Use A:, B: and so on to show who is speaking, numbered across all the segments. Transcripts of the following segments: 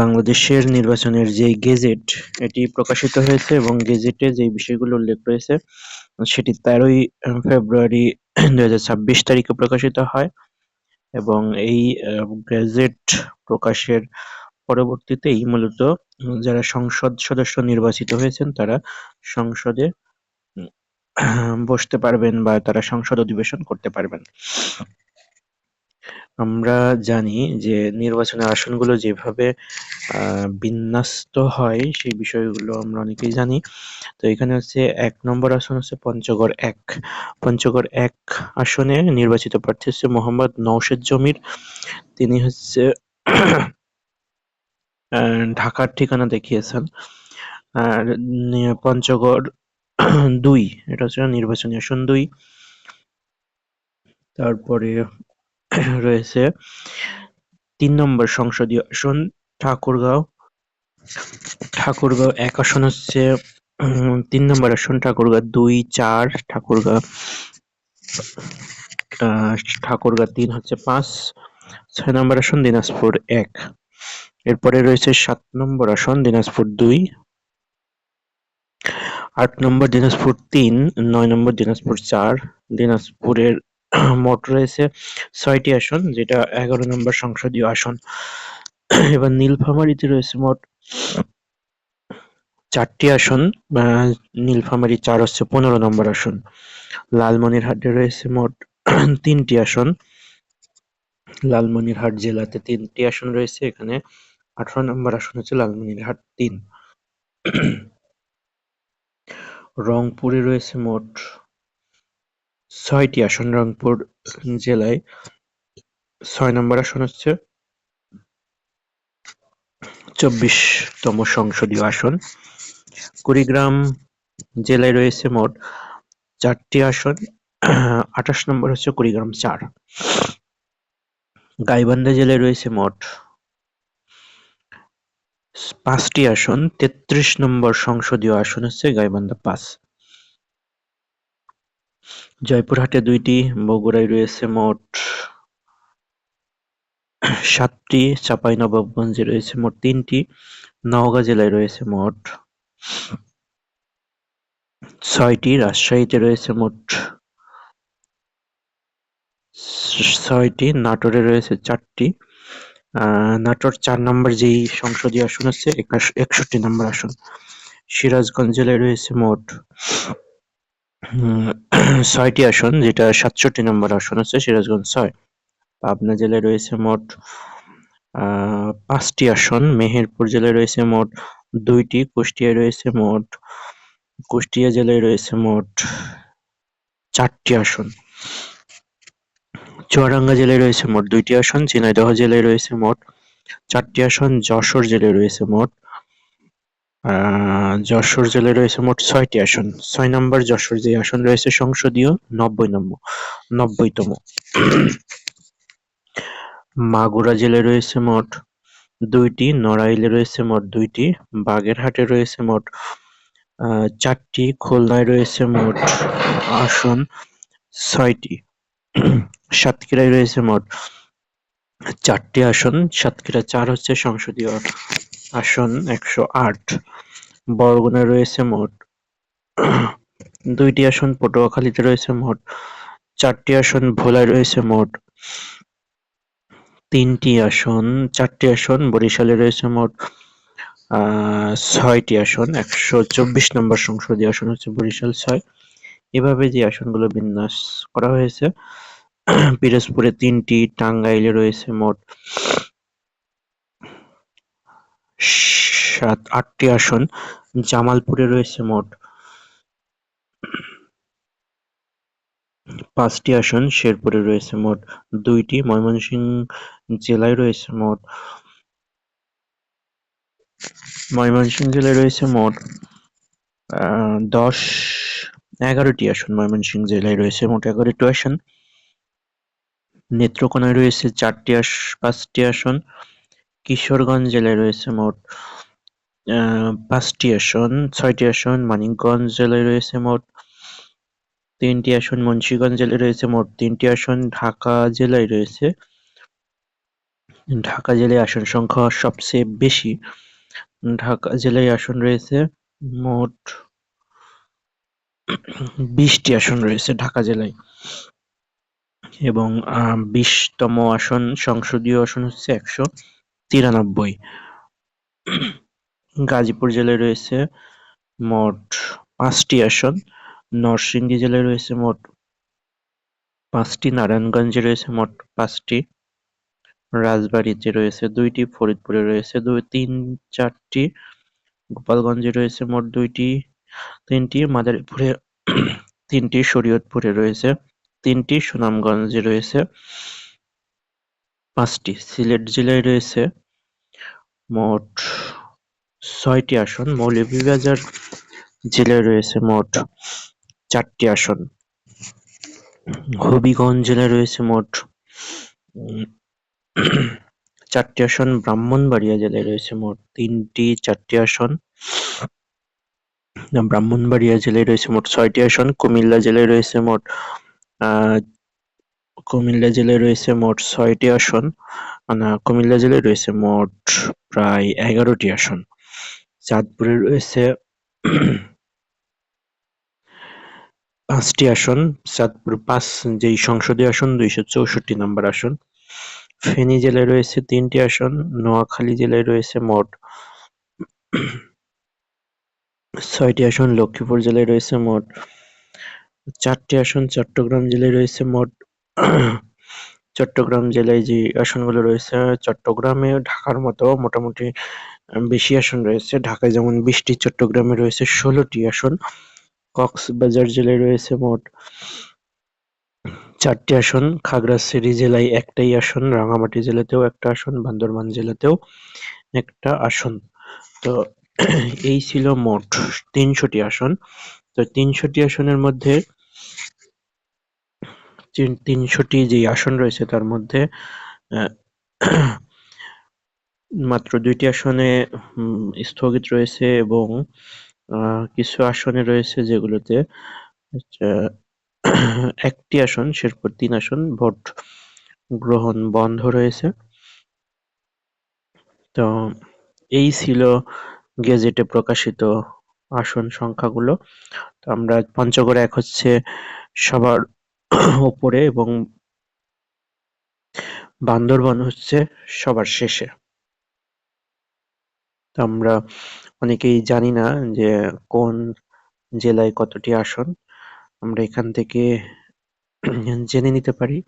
A: বাংলাদেশের নির্বাচনের যে গেজেট, এটি প্রকাশিত হয়েছে এবং গেজেটে যে বিষয়গুলো উল্লেখ রয়েছে, সেটি তেরোই ফেব্রুয়ারি দুই হাজার ছাব্বিশ তারিখে প্রকাশিত হয় এবং এই গেজেট প্রকাশের পরবর্তীতেই মূলত যারা সংসদ সদস্য নির্বাচিত হয়েছেন, তারা সংসদে বসতে পারবেন বা তারা সংসদ অধিবেশন করতে পারবেন। আমরা জানি যে নির্বাচনের আসনগুলো যেভাবে বিন্যস্ত হয় সেই বিষয়গুলো আমরা অনেকেই জানি। তো এখানে হচ্ছে এক নম্বর আসন হচ্ছে পঞ্চগড় এক। পঞ্চগড় এক আসনে নির্বাচিত প্রার্থী হচ্ছে মোহাম্মদ নওশেদ জমির। তিনি হচ্ছে ঢাকার ঠিকানা দেখিয়েছেন। আর পঞ্চগড় দুই, এটা হচ্ছে নির্বাচনী আসন দুই। তারপরে রয়েছে তিন নম্বর সংসদীয় আসন, ঠাকুরগাঁও। ঠাকুরগাঁও এক আসন হচ্ছে তিন নম্বর আসন ঠাকুরগাঁও দুই, চার ঠাকুরগাঁও ঠাকুরগাঁও তিন হচ্ছে পাঁচ, ছয় নম্বর আসন দিনাজপুর এক। এরপরে রয়েছে সাত নম্বর আসন দিনাজপুর দুই, আট নম্বর দিনাজপুর তিন, নয় নম্বর দিনাজপুর চার, দিনাজপুরের মোট রয়েছে ছয়টি আসন, যেটা এগারো নম্বর সংসদীয় আসন। এবার নীলফামারীতে রয়েছে মোট চারটি আসন নীলফামারী চার হচ্ছে পনেরো নম্বর আসন। লালমনিরহাটে রয়েছে মোট তিনটি আসন। লালমনিরহাট জেলাতে তিনটি আসন রয়েছে, এখানে আঠারো নম্বর আসন হচ্ছে লালমনিরহাট তিন। রংপুরে রয়েছে মোট ছয়টি আসন রংপুর জেলায়। ছয় নম্বর আসন হচ্ছে চব্বিশতম সংসদীয় আসন। কুড়িগ্রাম জেলায় রয়েছে মোট চারটি আসন, আঠাশ নম্বর হচ্ছে কুড়িগ্রাম চার। গাইবান্ধা জেলায় রয়েছে মোট পাঁচটি আসন, তেত্রিশ নম্বর সংসদীয় আসন হচ্ছে গাইবান্ধা পাঁচ। জয়পুরহাটে দুইটি, বগুড়ায় রয়েছে মোট সাতটি, চাঁপাইনবাবগঞ্জে রয়েছে মোট তিনটি, নওগাঁ জেলায় রয়েছে মোট ছয়টি, রাজশাহীতে রয়েছে মোট ছয়টি, নাটোরে রয়েছে চারটি। নাটোর চার নম্বর যেই সংসদীয় আসন আছে একষট্টি নম্বর আসন। সিরাজগঞ্জ জেলায় রয়েছে মোট ছয়টি আসন, যেটা সাতষট্টি নম্বর আসন আছে, সিরাজগঞ্জ ছয়। পাবনা জেলায় রয়েছে মোট পাঁচটি আসন, মেহেরপুর জেলায় রয়েছে মোট দুইটি, কুষ্টিয়ায় রয়েছে মোট, কুষ্টিয়া জেলায় রয়েছে মোট চারটি আসন। চুয়াডাঙ্গা জেলায় রয়েছে মোট দুইটি আসন, ঝিনাইদহ জেলায় রয়েছে মোট চারটি আসন, যশোর জেলায় রয়েছে মোট যশোর জেলায় রয়েছে মোট ছয়টি আসন। ছয় নম্বর যশোর যে আসন রয়েছে সংসদীয়, নব্বই নম্বর, নব্বইতম। মাগুরা জেলায় রয়েছে মোট দুইটি, নড়াইলে রয়েছে মোট দুইটি, বাগেরহাটে রয়েছে মোট চারটি, খুলনায় রয়েছে মোট আসন ছয়টি। সাতক্ষীরায় রয়েছে মোট চারটি আসন, সাতক্ষীরা চার হচ্ছে সংসদীয়। আসন একশো আট। বরগুনায় রয়েছে মোট দুইটি আসন, পটুয়াখালীতে রয়েছে মোট চারটি আসন, ভোলায় রয়েছে মোট তিনটি আসন, চারটি আসন, বরিশালে রয়েছে মোট ছয়টি আসন, একশো চব্বিশ নম্বর সংসদীয় আসন হচ্ছে বরিশাল ছয়। এভাবে যে আসনগুলো বিন্যাস করা হয়েছে, পিরোজপুরে তিনটি, টাঙ্গাইলে রয়েছে মোট সাত, আটটি আসন। জামালপুরে রয়েছে মোট পাঁচটি আসন। শেরপুরে রয়েছে মোট দুইটি। ময়মনসিংহ জেলায় রয়েছে মোট ময়মনসিংহ জেলায় রয়েছে মোট দশ, এগারোটি আসন। ময়মনসিংহ জেলায় রয়েছে মোট এগারোটি আসন। নেত্রকোনায় রয়েছে চারটি আস, পাঁচটি আসন। কিশোরগঞ্জ জেলায় রয়েছে মোট পাঁচটি আসন, ছয়টি আসন মানিকগঞ্জ জেলায় রয়েছে মোট, তিনটি আসন মুন্সিগঞ্জ জেলায় রয়েছে মোট তিনটি আসন ঢাকা জেলায় রয়েছে। ঢাকা জেলায় আসন সংখ্যা সবচেয়ে বেশি। ঢাকা জেলায় আসন রয়েছে মোট বিশটি আসন রয়েছে ঢাকা জেলায়। এবং বিশতম আসন সংসদীয় আসন হচ্ছে একশো। তিরানব্বই। গাজীপুর জেলায় রয়েছে মোট পাঁচটি আসন। নরসিংদী জেলায় রয়েছে মোট পাঁচটি। নারায়ণগঞ্জে রয়েছে মোট পাঁচটি। রাজবাড়িতে রয়েছে দুইটি। ফরিদপুরে রয়েছে দুই তিন, চারটি। গোপালগঞ্জে রয়েছে মোট দুইটি, তিনটি। মাদারীপুরে তিনটি। শরীয়তপুরে রয়েছে তিনটি। সুনামগঞ্জে রয়েছে পাঁচটি। সিলেট জেলায় রয়েছে মোট ছয়টি আসন। মৌলভীবাজার জেলায় রয়েছে মোট চারটি আসন। হবিগঞ্জ জেলায় রয়েছে মোট চারটি আসন। ব্রাহ্মণবাড়িয়া জেলায় রয়েছে মোট তিনটি, চারটি আসন। ব্রাহ্মণবাড়িয়া জেলায় রয়েছে মোট ছয়টি আসন। কুমিল্লা জেলায় রয়েছে মোট কুমিল্লা জেলায় রয়েছে মোট ছয়টি আসন। না কুমিল্লা জেলায় রয়েছে মোট প্রায় এগারোটি আসন। চাঁদপুরে রয়েছে পাঁচটি আসন। চাঁদপুর পাঁচ যেই সংসদীয় আসন, দুইশো চৌষট্টি নম্বর আসন। ফেনী জেলায় রয়েছে তিনটি আসন। নোয়াখালী জেলায় রয়েছে মোট ছয়টি আসন। লক্ষ্মীপুর জেলায় রয়েছে মোট চারটি আসন। চট্টগ্রাম জেলায় রয়েছে মোট চট্টগ্রাম জেলায় যে আসনগুলো রয়েছে, চট্টগ্রামে ঢাকার মতো মোটামুটি বেশি আসন রয়েছে। ঢাকায় যেমন বিশটি, চট্টগ্রামে রয়েছে ষোলোটি আসন। কক্সবাজার জেলায় রয়েছে মোট চারটি আসন। খাগড়াছড়ি জেলায় একটাই আসন রাঙামাটি জেলাতেও একটা আসন, বান্দরবান জেলাতেও একটা আসন। তো এই ছিল মোট তিনশোটি আসন। তো তিনশোটি আসনের মধ্যে তিনশোটি যে আসন রয়েছে তার মধ্যে মাত্র দুইটি আসনে স্থগিত রয়েছে এবং কিছু আসনে রয়েছে যেগুলোতে একটি আসন, শেরপুর তিন আসন, ভোট গ্রহণ বন্ধ রয়েছে। তো, এই ছিল গেজেটে প্রকাশিত আসন সংখ্যাগুলো। তো আমরা পঞ্চগড় এক হচ্ছে সবার ওপরে এবং বান্দরবান হচ্ছে সবার শেষে। আমরা অনেকেই জানি না যে কোন জেলায় কতটি আসন। আমরা এখান থেকে জেনে নিতে পারি।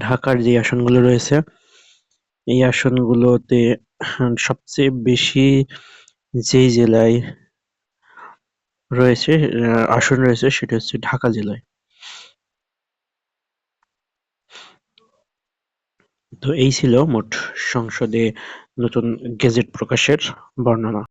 A: ঢাকার যে আসনগুলো রয়েছে, এই আসনগুলোতে সবচেয়ে বেশি যেই জেলায় রয়েছে আসন রয়েছে সেটা হচ্ছে ঢাকা জেলায়। তো এই ছিল মোট সংসদে নতুন গেজেট প্রকাশের বর্ণনা।